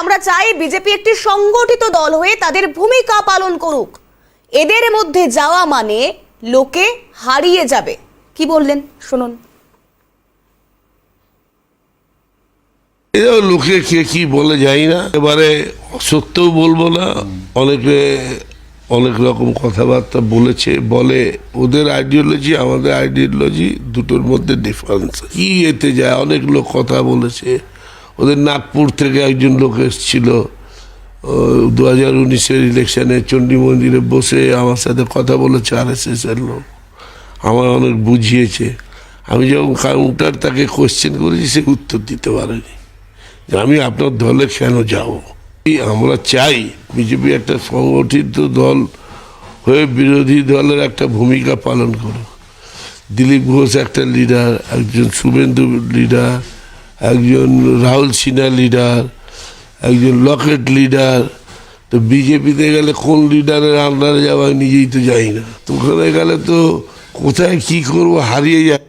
আমরা চাই বিজেপি একটি সংগঠিত দল হয়ে তাদের ভূমিকা পালন করুক। এদের মধ্যে যাওয়া মানে লোকে হারিয়ে যাবে। কি বললেন? শুনুন। এরাও লোকে কে কি বলে যাই না। এবারে সত্যও বলব না। অনেকে অনেক রকম কথাবার্তা বলেছে, বলে। ওদের আইডিওলজি আমাদের আইডিওলজি দুটোর মধ্যে ডিফারেন্স কি এতে যায়? অনেক লোক কথা বলেছে। ওদের নাগপুর থেকে একজন লোক এসেছিল। দু হাজার উনিশের ইলেকশনে চণ্ডী মন্দিরে বসে আমার সাথে কথা বলেছে আর এস এর লোক। আমার অনেক বুঝিয়েছে। আমি যখন কাউন্টার তাকে কোশ্চেন করেছি, সে উত্তর দিতে পারেনি। যে আমি আপনার দলে কেন যাব? আমরা চাই বিজেপি একটা সংগঠিত দল হয়ে বিরোধী দলের একটা ভূমিকা পালন করুক? দিলীপ ঘোষ একটা লিডার একজন শুভেন্দু লিডার একজন রাহুল সিনহা লিডার একজন লকেট লিডার তো বিজেপিতে গেলে কোন লিডারের আন্ডারে যাওয়া নিজেই তো যাই না। তো ওখানে গেলে তো কোথায় কি করব হারিয়ে যায়।